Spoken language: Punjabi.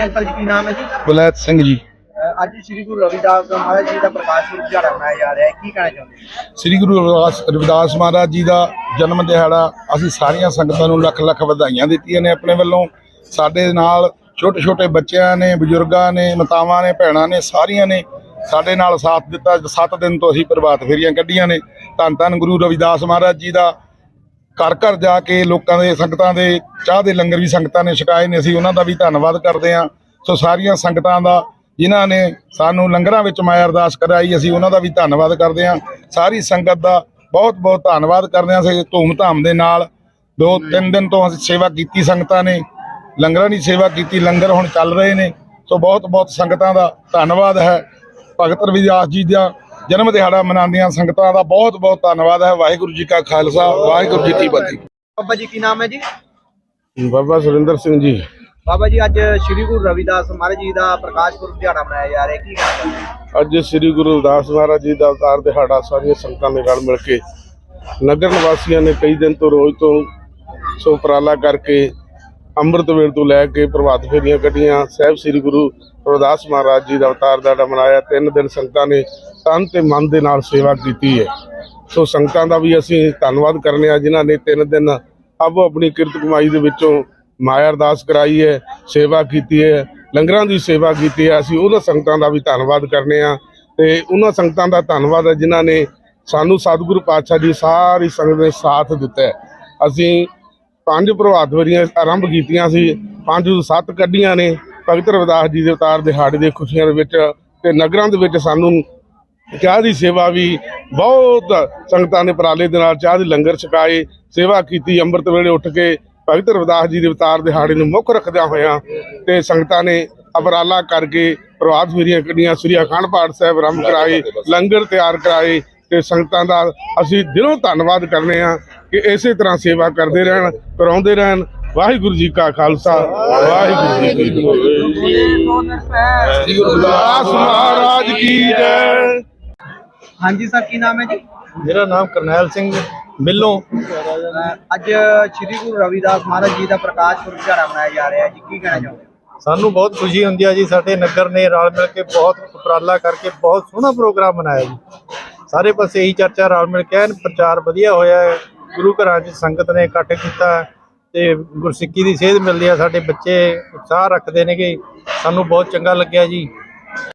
ਅੰਕਲ ਜੀ ਕੀ ਨਾਮ ਹੈ ਜੀ? ਬਲੈਤ ਸਿੰਘ ਜੀ। ਅੱਜ ਸ੍ਰੀ ਗੁਰੂ ਰਵਿਦਾਸ ਮਹਾਰਾਜ ਜੀ ਦਾ ਪ੍ਰਕਾਸ਼ ਪੁਰਬ ਦਿਹਾੜਾ ਮਨਾਇਆ ਜਾ ਰਿਹਾ ਹੈ ਕੀ ਕਹਿਣਾ ਚਾਹੁੰਦੇ ਹੋ? ਸ੍ਰੀ ਗੁਰੂ ਰਵਿਦਾਸ ਰਵਿਦਾਸ ਮਹਾਰਾਜ ਜੀ ਦਾ ਜਨਮ ਦਿਹਾੜਾ ਅਸੀਂ ਸਾਰੀਆਂ ਸੰਗਤਾਂ ਨੂੰ ਲੱਖ ਲੱਖ ਵਧਾਈਆਂ ਦਿੱਤੀਆਂ ਨੇ ਆਪਣੇ ਵੱਲੋਂ। ਸਾਡੇ ਨਾਲ ਛੋਟੇ ਛੋਟੇ ਬੱਚਿਆਂ ਨੇ ਬਜ਼ੁਰਗਾਂ ਨੇ ਮਾਤਾਵਾਂ ਨੇ ਭੈਣਾਂ ਨੇ ਸਾਰੀਆਂ ਨੇ ਸਾਡੇ ਨਾਲ ਸਾਥ ਦਿੱਤਾ। 7 ਦਿਨ ਤੋਂ ਅਸੀਂ ਪ੍ਰਭਾਤ ਫੇਰੀਆਂ ਕੱਢੀਆਂ ਨੇ। ਧੰਨ ਧੰਨ ਗੁਰੂ ਰਵਿਦਾਸ ਮਹਾਰਾਜ ਜੀ ਦਾ ਘਰ ਘਰ ਜਾ ਕੇ ਲੋਕਾਂ ਦੇ ਸੰਗਤਾਂ ਦੇ, ਚਾਹ ਦੇ ਲੰਗਰ ਵੀ ਸੰਗਤਾਂ ਨੇ ਛਕਾਏ ਨੇ, ਅਸੀਂ ਉਹਨਾਂ ਦਾ ਵੀ ਧੰਨਵਾਦ ਕਰਦੇ ਹਾਂ। ਸੋ ਸਾਰੀਆਂ ਸੰਗਤਾਂ ਦਾ, ਜਿਨ੍ਹਾਂ ਨੇ ਸਾਨੂੰ ਲੰਗਰਾਂ ਵਿੱਚ ਮਾਇਆ ਅਰਦਾਸ ਕਰਾਈ, ਅਸੀਂ ਉਹਨਾਂ ਦਾ ਵੀ ਧੰਨਵਾਦ ਕਰਦੇ ਹਾਂ। ਸਾਰੀ ਸੰਗਤ ਦਾ ਬਹੁਤ ਬਹੁਤ ਧੰਨਵਾਦ ਕਰਦੇ ਹਾਂ, ਅਸੀਂ ਧੂਮ ਧਾਮ ਦੇ ਨਾਲ। ਦੋ, ਤਿੰਨ ਦਿਨ ਤੋਂ ਅਸੀਂ ਸੇਵਾ ਕੀਤੀ ਸੰਗਤਾਂ ਨੇ। ਲੰਗਰਾਂ ਦੀ ਸੇਵਾ ਕੀਤੀ, ਲੰਗਰ ਹੁਣ ਚੱਲ ਰਹੇ ਨੇ। ਸੋ ਬਹੁਤ ਬਹੁਤ ਸੰਗਤਾਂ ਦਾ ਧੰਨਵਾਦ ਹੈ। ਭਗਤ ਰਵਿਦਾਸ ਜੀ ਦਾ ਜਨਮ ਦਿਹਾੜਾ ਮਨਾਉਂਦੀਆਂ ਸੰਗਤਾਂ ਦਾ ਬਹੁਤ ਬਹੁਤ ਧੰਨਵਾਦ ਹੈ। ਵਾਹਿਗੁਰੂ ਜੀ ਕਾ ਖਾਲਸਾ ਵਾਹਿਗੁਰੂ ਜੀ ਕੀ ਫਤਿਹ। ਬਾਬਾ ਜੀ ਕੀ ਨਾਮ ਹੈ ਜੀ? ਬਾਬਾ ਸੁਰਿੰਦਰ ਸਿੰਘ ਜੀ। ਬਾਬਾ ਜੀ ਅੱਜ ਸ੍ਰੀ ਗੁਰੂ ਰਵਿਦਾਸ ਮਹਾਰਾਜ ਜੀ ਦਾ ਪ੍ਰਕਾਸ਼ ਪੁਰਬ ਦਿਹਾੜਾ ਮਨਾਇਆ ਜਾ ਰਿਹਾ। ਹੈ ਕੀ ਚਾਹੁੰਦੇ ਹੋ? ਅੱਜ ਸ੍ਰੀ ਗੁਰੂ ਰਵਿਦਾਸ ਮਹਾਰਾਜ ਜੀ ਦਾ ਅਵਤਾਰ ਦਿਹਾੜਾ ਸਾਰੀਆਂ ਸੰਗਤਾਂ ਨੇ ਰਲ ਮਿਲ ਕੇ ਨਗਰ ਨਿਵਾਸੀਆਂ ਨੇ ਕਈ ਦਿਨ ਤੋਂ ਰੋਜ਼ ਤੋਂ ਸੋ ਉਪਰਾਲਾ ਕਰਕੇ ਅੰਮ੍ਰਿਤ ਵੇਲ ਤੋਂ ਲੈ ਕੇ ਪ੍ਰਭਾਤ ਫੇਰੀਆਂ ਕੱਢੀਆਂ। ਸਾਹਿਬ ਸ੍ਰੀ ਗੁਰੂ ਰਵਿਦਾਸ ਮਹਾਰਾਜ ਜੀ ਦਾ ਅਵਤਾਰ ਦਿਹਾੜਾ ਮਨਾਇਆ। ਤਿੰਨ ਦਿਨ ਸੰਗਤਾਂ ਨੇ ਤਨ ਤੇ ਮਨ ਦੇ ਨਾਲ ਸੇਵਾ ਕੀਤੀ ਹੈ। ਸੋ ਸੰਗਤਾਂ ਦਾ ਵੀ ਅਸੀਂ ਧੰਨਵਾਦ ਕਰਨੇ ਆ, ਜਿਨ੍ਹਾਂ ਨੇ ਤਿੰਨ ਦਿਨ ਆਪੋ ਆਪਣੀ ਕਿਰਤ ਕਮਾਈ ਦੇ ਵਿੱਚੋਂ ਮਾਇਆ ਅਰਦਾਸ ਕਰਾਈ ਹੈ, ਸੇਵਾ ਕੀਤੀ ਹੈ, ਲੰਗਰਾਂ ਦੀ ਸੇਵਾ ਕੀਤੀ ਹੈ। ਅਸੀਂ ਉਹਨਾਂ ਸੰਗਤਾਂ ਦਾ ਵੀ ਧੰਨਵਾਦ ਕਰਨੇ ਆ ਤੇ ਉਹਨਾਂ ਸੰਗਤਾਂ ਦਾ ਧੰਨਵਾਦ ਹੈ, ਜਿਨ੍ਹਾਂ ਨੇ ਸਾਨੂੰ ਸਤਿਗੁਰੂ ਪਾਤਸ਼ਾਹ ਜੀ ਸਾਰੀ ਸੰਗਤ ਨੇ ਸਾਥ ਦਿੱਤਾ ਅਸੀਂ ਪੰਜ ਪ੍ਰਭਾਤ ਫੇਰੀਆਂ ਆਰੰਭ ਕੀਤੀਆਂ ਸੀ, ਪੰਜ ਸੱਤ ਕੱਢੀਆਂ ਨੇ। ਭਗਤ ਰਵਿਦਾਸ ਜੀ ਦੇ ਅਵਤਾਰ ਦਿਹਾੜੇ ਦੇ ਖੁਸ਼ੀਆਂ ਦੇ ਵਿੱਚ ਤੇ ਨਗਰਾਂ ਦੇ ਵਿੱਚ ਸਾਨੂੰ ਚਾਹ ਦੀ ਸੇਵਾ ਵੀ ਬਹੁਤ ਸੰਗਤਾਂ ਨੇ ਉਪਰਾਲੇ ਦੇ ਨਾਲ ਚਾਹ ਦੀ ਲੰਗਰ ਛਕਾਏ ਸੇਵਾ ਕੀਤੀ ਅੰਮ੍ਰਿਤ ਵੇਲੇ ਉੱਠ ਕੇ ਭਗਤ ਰਵਿਦਾਸ ਜੀ ਦੇ ਅਵਤਾਰ ਦਿਹਾੜੇ ਨੂੰ ਮੁੱਖ ਰੱਖਦਿਆਂ ਹੋਇਆਂ ਤੇ ਸੰਗਤਾਂ ਨੇ ਉਪਰਾਲਾ ਕਰਕੇ ਪ੍ਰਭਾਤ ਫੇਰੀਆਂ ਕੱਢੀਆਂ ਸ੍ਰੀ ਅਖੰਡ ਪਾਠ ਸਾਹਿਬ ਆਰੰਭ ਕਰਾਏ ਲੰਗਰ ਤਿਆਰ ਕਰਾਏ ਤੇ ਸੰਗਤਾਂ ਦਾ ਅਸੀਂ ਦਿਲੋਂ ਧੰਨਵਾਦ ਕਰਨੇ ਆ ਕਿ ਇਸੇ ਤਰ੍ਹਾਂ ਸੇਵਾ ਕਰਦੇ ਰਹਿਣ ਕਰਾਉਂਦੇ ਰਹਿਣ। ਵਾਹਿਗੁਰੂ ਜੀ ਕਾ ਖਾਲਸਾ ਵਾਹਿਗੁਰੂ ਜੀ ਕੀ ਫਤਿਹ। ਸ੍ਰੀ ਗੁਰੂ ਰਵਿਦਾਸ ਮਹਾਰਾਜ ਕੀ ਜੈ। ਹਾਂਜੀ ਸਰ ਕੀ ਨਾਮ ਹੈ ਜੀ? ਮੇਰਾ ਨਾਮ ਕਰਨੈਲ ਸਿੰਘ ਮਿੱਲੋਂ। ਅੱਜ ਸ੍ਰੀ ਗੁਰੂ ਰਵਿਦਾਸ ਮਹਾਰਾਜ ਜੀ ਦਾ ਪ੍ਰਕਾਸ਼ ਪੁਰਬ ਦਿਹਾੜਾ ਮਨਾਇਆ ਜਾ ਰਿਹਾ ਹੈ ਜੀ ਕੀ ਕਹਿਣਾ ਚਾਹੁੰਦੇ ਹੋ ਸਾਨੂੰ ਬਹੁਤ ਖੁਸ਼ੀ ਹੁੰਦੀ ਹੈ ਜੀ ਸਾਡੇ ਨਗਰ ਨੇ ਰਲ ਮਿਲ ਕੇ ਬਹੁਤ ਉਪਰਾਲਾ ਕਰਕੇ ਬਹੁਤ ਸੋਹਣਾ ਪ੍ਰੋਗਰਾਮ ਬਣਾਇਆ ਜੀ। ਸਾਰੇ ਪਾਸੇ ਇਹੀ ਚਰਚਾ ਰਲ ਮਿਲ ਕੇ ਐਨ ਪ੍ਰਚਾਰ ਵਧੀਆ ਹੋਇਆ ਹੈ। ਗੁਰੂ ਘਰਾਂ 'ਚ ਸੰਗਤ ਨੇ ਇਕੱਠ ਕੀਤਾ ਤੇ ਗੁਰਸਿੱਖੀ ਦੀ ਸੇਧ ਮਿਲਦੀ ਹੈ ਸਾਡੇ ਬੱਚੇ ਉਤਸ਼ਾਹ ਰੱਖਦੇ ਨੇਗੇ ਸਾਨੂੰ ਬਹੁਤ ਚੰਗਾ ਲੱਗਿਆ ਜੀ।